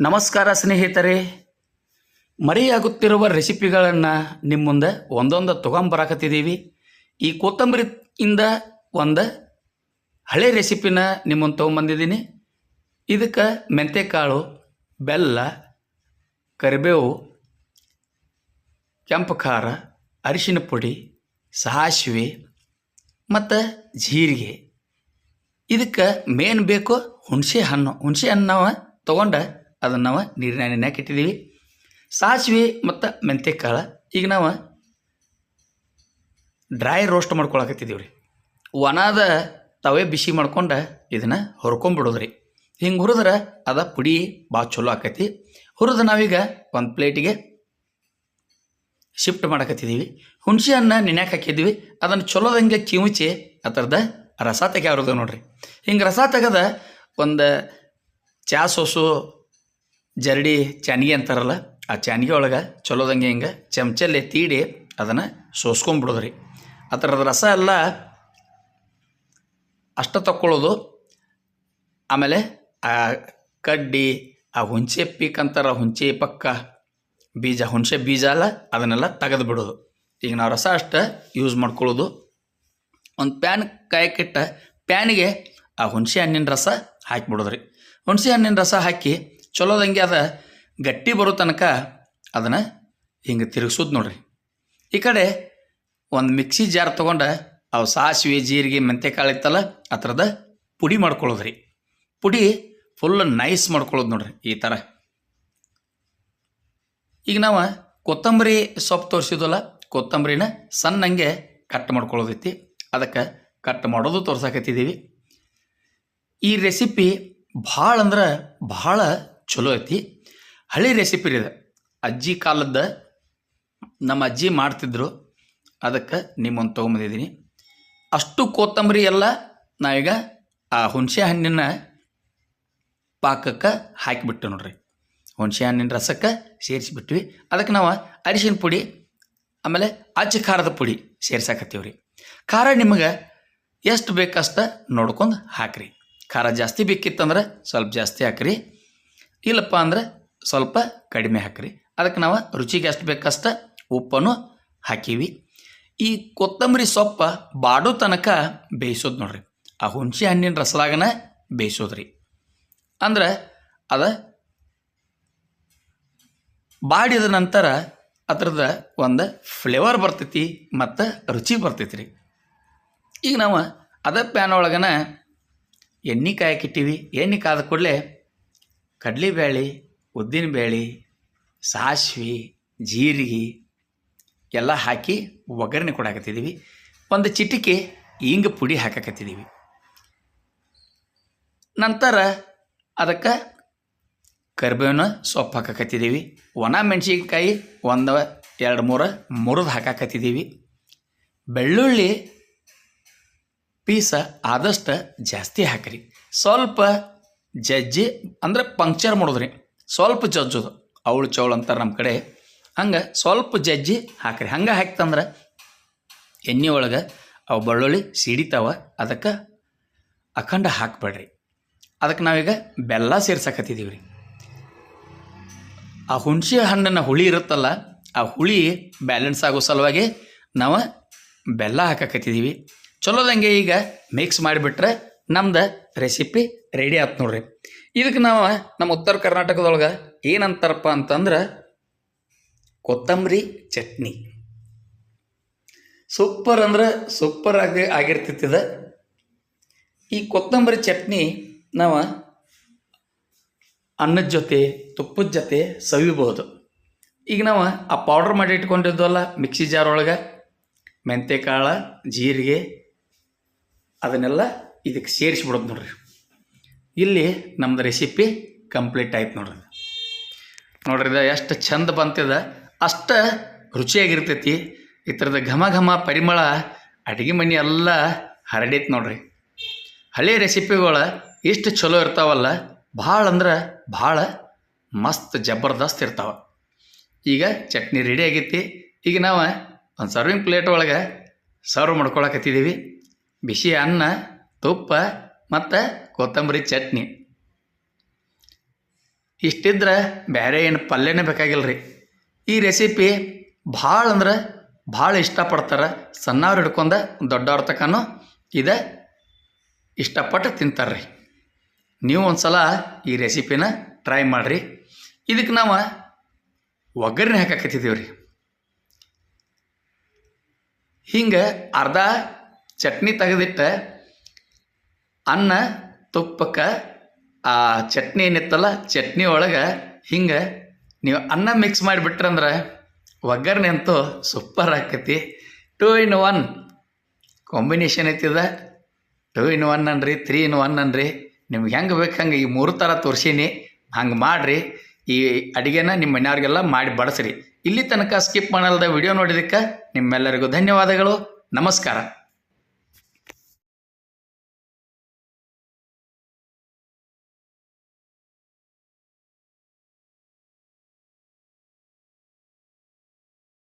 ನಮಸ್ಕಾರ ಸ್ನೇಹಿತರೆ. ಮರೆಯಾಗುತ್ತಿರುವ ರೆಸಿಪಿಗಳನ್ನು ನಿಮ್ಮ ಮುಂದೆ ಒಂದೊಂದು ತೊಗೊಂಬರಾಕತ್ತಿದ್ದೀವಿ ಈ ಕೊತ್ತಂಬರಿ ಇಂದ ಒಂದು ಹಳೆ ರೆಸಿಪಿನ ನಿಮ್ಮನ್ನು ತೊಗೊಂಬಂದಿದ್ದೀನಿ ಇದಕ್ಕೆ ಮೆಂತೆಕಾಳು, ಬೆಲ್ಲ, ಕರಿಬೇವು, ಕೆಂಪು ಖಾರ, ಅರಿಶಿನ ಪುಡಿ, ಸಾಸಿವೆ ಮತ್ತು ಜೀರಿಗೆ. ಇದಕ್ಕೆ ಮೇನ್ ಬೇಕು ಹುಣಸೆ ಹಣ್ಣು. ಹುಣಸೆ ಹಣ್ಣು ತೊಗೊಂಡು ಅದನ್ನು ನಾವು ನೀರಿನ ನೆನೆಯಾಕೆ ಇಟ್ಟಿದ್ದೀವಿ ಸಾಸಿವೆ ಮತ್ತು ಮೆಂತೆಕಾಳು ಈಗ ನಾವು ಡ್ರೈ ರೋಸ್ಟ್ ಮಾಡ್ಕೊಳಕತ್ತಿದ್ದೀವಿ ರೀ ಒಣದ ತವೆ ಬಿಸಿ ಮಾಡ್ಕೊಂಡು ಇದನ್ನು ಹುರ್ಕೊಂಬಿಡೋದು ರೀ ಹಿಂಗೆ ಹುರಿದ್ರೆ ಅದ ಪುಡಿ ಭಾಳ ಚಲೋ ಆಕೈತಿ. ಹುರಿದು ನಾವೀಗ ಒಂದು ಪ್ಲೇಟಿಗೆ ಶಿಫ್ಟ್ ಮಾಡಕತ್ತಿದ್ದೀವಿ. ಹುಣಸೆ ಹಣ್ಣ ನೆನೆಯಕ್ಕೆ ಹಾಕಿದ್ವಿ ಅದನ್ನು ಚಲೋದಂಗೆ ಕಿವುಚಿ ಆ ಥರದ ರಸ ತೆಗ್ಯಾವ್ರದ ನೋಡ್ರಿ. ಹಿಂಗೆ ರಸ ತೆಗೆದ ಒಂದು ಚಾ ಸೋಸು ಜರಡಿ ಚಾನಿಗೆ ಅಂತಾರಲ್ಲ, ಆ ಚಾನಿಗೆ ಒಳಗೆ ಚಲೋದಂಗೆ ಹಿಂಗೆ ಚಮಚಲ್ಲಿ ತೀಡಿ ಅದನ್ನು ಸೋಸ್ಕೊಂಬಿಡೋದ್ರಿ. ಆ ಥರದ ರಸ ಎಲ್ಲ ಅಷ್ಟ ತಕ್ಕೊಳ್ಳೋದು. ಆಮೇಲೆ ಆ ಕಡ್ಡಿ, ಆ ಹುಣಸೆ ಪೀಕ್ ಅಂತಾರ, ಹುಣಸೆ ಪಕ್ಕ ಬೀಜ, ಹುಣಸೆ ಬೀಜ ಅಲ್ಲ, ಅದನ್ನೆಲ್ಲ ತೆಗೆದು ಬಿಡೋದು ಈಗ ನಾವು ರಸ ಅಷ್ಟು ಯೂಸ್ ಮಾಡ್ಕೊಳ್ಳೋದು. ಒಂದು ಪ್ಯಾನ್ ಕಾಯಕ್ಕಿಟ್ಟ ಪ್ಯಾನಿಗೆ ಆ ಹುಣಸೆ ಹಣ್ಣಿನ ರಸ ಹಾಕಿಬಿಡೋದು ರೀ ಹುಣಸೆ ಹಣ್ಣಿನ ರಸ ಹಾಕಿ ಚಲೋದಂಗೆ ಅದು, ಗಟ್ಟಿ ಬರೋ ತನಕ ಅದನ್ನು ಹಿಂಗೆ ತಿರುಗಿಸೋದು ನೋಡ್ರಿ. ಈ ಕಡೆ ಒಂದು ಮಿಕ್ಸಿ ಜಾರ್ ತೊಗೊಂಡು ಅವು ಸಾಸಿವೆ, ಜೀರಿಗೆ, ಮೆಂತೆಕಾಳು ಇತ್ತಲ್ಲ ಆ ಥರದ ಪುಡಿ ಮಾಡ್ಕೊಳ್ಳೋದ್ರಿ. ಪುಡಿ ಫುಲ್ ನೈಸ್ ಮಾಡ್ಕೊಳ್ಳೋದು ನೋಡ್ರಿ ಈ ಥರ ಈಗ ನಾವು ಕೊತ್ತಂಬರಿ ಸೊಪ್ಪು ತೋರಿಸಿದ್ವಲ್ಲ, ಕೊತ್ತಂಬರಿನ ಸಣ್ಣಂಗೆ ಕಟ್ ಮಾಡ್ಕೊಳ್ಳೋದೈತಿ. ಅದಕ್ಕೆ ಕಟ್ ಮಾಡೋದು ತೋರ್ಸಾಕತ್ತಿದ್ದೀವಿ ಈ ರೆಸಿಪಿ ಭಾಳ ಅಂದ್ರೆ ಭಾಳ ಚಲೋ ಐತಿ. ಹಳೆ ರೆಸಿಪಿ ಇದು. ಅಜ್ಜಿ ಕಾಲದ ನಮ್ಮ ಅಜ್ಜಿ ಮಾಡ್ತಿದ್ರು. ಅದಕ್ಕೆ ನಿಮ್ಮನ್ನು ತೊಗೊಂಬಂದಿದ್ದೀನಿ. ಅಷ್ಟು ಕೊತ್ತಂಬರಿ ಎಲ್ಲ ನಾವೀಗ ಆ ಹುಣಸೆ ಹಣ್ಣಿನ ಪಾಕಕ್ಕೆ ಹಾಕಿಬಿಟ್ಟು ನೋಡ್ರಿ. ಹುಣಸೆ ಹಣ್ಣಿನ ರಸಕ್ಕೆ ಸೇರಿಸಿಬಿಟ್ವಿ. ಅದಕ್ಕೆ ನಾವು ಅರಿಶಿನ ಪುಡಿ, ಆಮೇಲೆ ಅಚ್ಚ ಖಾರದ ಪುಡಿ ಸೇರ್ಸಾಕತ್ತೀವಿ ರೀ ಖಾರ ನಿಮಗೆ ಎಷ್ಟು ಬೇಕಷ್ಟ ನೋಡ್ಕೊಂಡು ಹಾಕ್ರಿ. ಖಾರ ಜಾಸ್ತಿ ಬೇಕಿತ್ತಂದ್ರೆ ಸ್ವಲ್ಪ ಜಾಸ್ತಿ ಹಾಕ್ರಿ. ಇಲ್ಲಪ್ಪ ಅಂದ್ರೆ ಸ್ವಲ್ಪ ಕಡಿಮೆ ಹಾಕ್ರಿ. ಅದಕ್ಕೆ ನಾವು ರುಚಿಗೆ ಎಷ್ಟು ಬೇಕಷ್ಟ ಉಪ್ಪನ್ನು ಹಾಕೀವಿ. ಈ ಕೊತ್ತಂಬರಿ ಸೊಪ್ಪ ಬಾಡೋ ತನಕ ಬೇಯಿಸೋದು ನೋಡ್ರಿ. ಆ ಹುಣಸೆ ಹಣ್ಣಿನ ರಸದಾಗನ ಬೇಯಿಸೋದ್ರಿ. ಅಂದ್ರೆ ಅದ ಬಾಡಿದ ನಂತರ ಅದ್ರದ ಒಂದು ಫ್ಲೇವರ್ ಬರ್ತೈತಿ ಮತ್ತು ರುಚಿ ಬರ್ತೈತಿ ರೀ ಈಗ ನಾವು ಅದ ಪ್ಯಾನ್ ಒಳಗನ ಎಣ್ಣೆ ಕಾಯಕ್ಕಿಟ್ಟಿವಿ ಎಣ್ಣೆ ಕಾದ ಕೂಡಲೇ ಕಡಲೆಬೇಳೆ ಉದ್ದಿನಬೇಳೆ ಸಾಸಿವೆ, ಜೀರಿಗೆ ಎಲ್ಲ ಹಾಕಿ ಒಗ್ಗರಣೆ ಕೊಡಾಕತ್ತಿದ್ದೀವಿ ಒಂದು ಚಿಟಿಕೆ ಇಂಗು ಪುಡಿ ಹಾಕಕತ್ತಿದ್ದೀವಿ. ನಂತರ ಅದಕ್ಕೆ ಕರಿಬೇವಿನ ಸೊಪ್ಪು ಹಾಕಕತ್ತಿದ್ದೀವಿ. ಒಣ ಮೆಣಸಿನ್ಕಾಯಿ ಒಂದು, ಎರಡು, ಮೂರು ಮುರಿದು ಹಾಕಾಕತ್ತಿದ್ದೀವಿ. ಬೆಳ್ಳುಳ್ಳಿ ಪೀಸ ಆದಷ್ಟು ಜಾಸ್ತಿ ಹಾಕ್ರಿ. ಸ್ವಲ್ಪ ಜಜ್ಜಿ ಅಂದ್ರೆ ಪಂಕ್ಚರ್ ಮಾಡೋದ್ರಿ ಸ್ವಲ್ಪ ಜಜ್ಜೋದು. ಅವಳು ಚೌಳು ಅಂತಾರೆ ನಮ್ಮ ಕಡೆ. ಹಂಗೆ ಸ್ವಲ್ಪ ಜಜ್ಜಿ ಹಾಕ್ರಿ. ಹಂಗೆ ಹಾಕ್ತಂದ್ರೆ ಎಣ್ಣೆ ಒಳಗೆ ಅವು ಬೆಳ್ಳುಳ್ಳಿ ಸಿಡಿತಾವ. ಅದಕ್ಕೆ ಅಖಂಡ ಹಾಕ್ಬೇಡ್ರಿ. ಅದಕ್ಕೆ ನಾವೀಗ ಬೆಲ್ಲ ಸೇರ್ಸಕತ್ತಿದ್ದೀವಿ ರೀ. ಆ ಹುಣಸೆ ಹಣ್ಣನ್ನು ಹುಳಿ ಇರುತ್ತಲ್ಲ, ಆ ಹುಳಿ ಬ್ಯಾಲೆನ್ಸ್ ಆಗೋ ಸಲುವಾಗಿ ನಾವು ಬೆಲ್ಲ ಹಾಕಕತ್ತಿದ್ದೀವಿ ಚಲೋದಂಗೆ ಈಗ ಮಿಕ್ಸ್ ಮಾಡಿಬಿಟ್ರೆ ನಮ್ದು ರೆಸಿಪಿ ರೆಡಿ ಆಯ್ತು ನೋಡ್ರಿ. ಇದಕ್ಕೆ ನಾವು ನಮ್ಮ ಉತ್ತರ ಕರ್ನಾಟಕದೊಳಗೆ ಏನಂತಾರಪ್ಪ ಅಂತಂದ್ರೆ ಕೊತ್ತಂಬರಿ ಚಟ್ನಿ. ಸೂಪರ್ ಅಂದ್ರೆ ಸೂಪರ್ ಆಗಿ ಆಗಿರ್ತಿತ್ತಿದ ಈ ಕೊತ್ತಂಬರಿ ಚಟ್ನಿ ನಾವು ಅನ್ನದ ಜೊತೆ, ತುಪ್ಪದ ಜೊತೆ ಸವಿಬೋದು ಈಗ ನಾವು ಆ ಪೌಡ್ರ್ ಮಾಡಿ ಇಟ್ಕೊಂಡಿದ್ವಲ್ಲ ಮಿಕ್ಸಿ ಜಾರ್ ಒಳಗೆ ಮೆಂತೆಕಾಳು, ಜೀರಿಗೆ, ಅದನ್ನೆಲ್ಲ ಇದಕ್ಕೆ ಸೇರಿಸ್ಬಿಡೋದು ನೋಡ್ರಿ. ಇಲ್ಲಿ ನಮ್ದು ರೆಸಿಪಿ ಕಂಪ್ಲೀಟ್ ಆಯ್ತು ನೋಡ್ರಿ. ನೋಡ್ರಿ ಇದು ಎಷ್ಟು ಚಂದ ಬಂತದ. ಅಷ್ಟು ರುಚಿಯಾಗಿರ್ತೈತಿ. ಈ ಥರದ ಘಮ ಘಮ ಪರಿಮಳ ಅಡುಗೆ ಮನೆ ಎಲ್ಲ ಹರಡೈತೆ ನೋಡ್ರಿ. ಹಳೆ ರೆಸಿಪಿಗಳು ಎಷ್ಟು ಚಲೋ ಇರ್ತಾವಲ್ಲ, ಭಾಳ ಅಂದ್ರೆ ಭಾಳ ಮಸ್ತ್ ಜಬರ್ದಸ್ತ್ ಇರ್ತಾವೆ. ಈಗ ಚಟ್ನಿ ರೆಡಿ ಆಗೈತಿ. ಈಗ ನಾವು ಒಂದು ಸರ್ವಿಂಗ್ ಪ್ಲೇಟ್ ಒಳಗೆ ಸರ್ವ್ ಮಾಡ್ಕೊಳಕತ್ತಿದ್ದೀವಿ ಬಿಸಿ ಅನ್ನ ತುಪ್ಪ ಮತ್ತು ಕೊತ್ತಂಬರಿ ಚಟ್ನಿ. ಇಷ್ಟಿದ್ರೆ ಬೇರೆ ಏನು ಪಲ್ಯನೇ ಬೇಕಾಗಿಲ್ಲ ರೀ ಈ ರೆಸಿಪಿ ಭಾಳ ಅಂದ್ರೆ ಭಾಳ ಇಷ್ಟಪಡ್ತಾರೆ ಸಣ್ಣವ್ರು ಹಿಡ್ಕೊಂಡು ದೊಡ್ಡವ್ರ ತನಕನೂ ಇದೆ ಇಷ್ಟಪಟ್ಟು ತಿಂತಾರೆ ರೀ ನೀವು ಒಂದು ಸಲ ಈ ರೆಸಿಪಿನ ಟ್ರೈ ಮಾಡಿರಿ. ಇದಕ್ಕೆ ನಾವು ಒಗ್ಗರಣೆ ಹಾಕಕತ್ತಿದ್ದೀವಿ ರೀ ಹಿಂಗೆ ಅರ್ಧ ಚಟ್ನಿ ತೆಗೆದಿಟ್ಟ ಅನ್ನ ತುಪ್ಪಕ್ಕೆ, ಆ ಚಟ್ನಿ ಏನಿತ್ತಲ್ಲ, ಚಟ್ನಿ ಒಳಗೆ ಹಿಂಗೆ ನೀವು ಅನ್ನ ಮಿಕ್ಸ್ ಮಾಡಿಬಿಟ್ರಂದ್ರೆ ಒಗ್ಗರಣೆ ಅಂತೂ ಸೂಪರ್ ಆಕೈತಿ. ಟೂ ಇನ್ ಒನ್ ಕಾಂಬಿನೇಷನ್ ಐತಿದ. ಟೂ ಇನ್ ಒನ್ ಅನ್ರಿ ತ್ರೀ ಇನ್ ಒನ್ ಅನ್ರಿ. ನಿಮ್ಗೆ ಹೆಂಗೆ ಬೇಕು ಹಂಗೆ ಈ ಮೂರು ಥರ ತೋರಿಸೀನಿ. ಹಂಗೆ ಮಾಡಿರಿ. ಈ ಅಡುಗೆನ ನಿಮ್ಮ ಮನೆಯವ್ರಿಗೆಲ್ಲ ಮಾಡಿ ಬಡಿಸ್ರಿ. ಇಲ್ಲಿ ತನಕ ಸ್ಕಿಪ್ ಮಾಡಲ್ದ ವಿಡಿಯೋ ನೋಡಿದಕ್ಕೆ ನಿಮ್ಮೆಲ್ಲರಿಗೂ ಧನ್ಯವಾದಗಳು. ನಮಸ್ಕಾರ.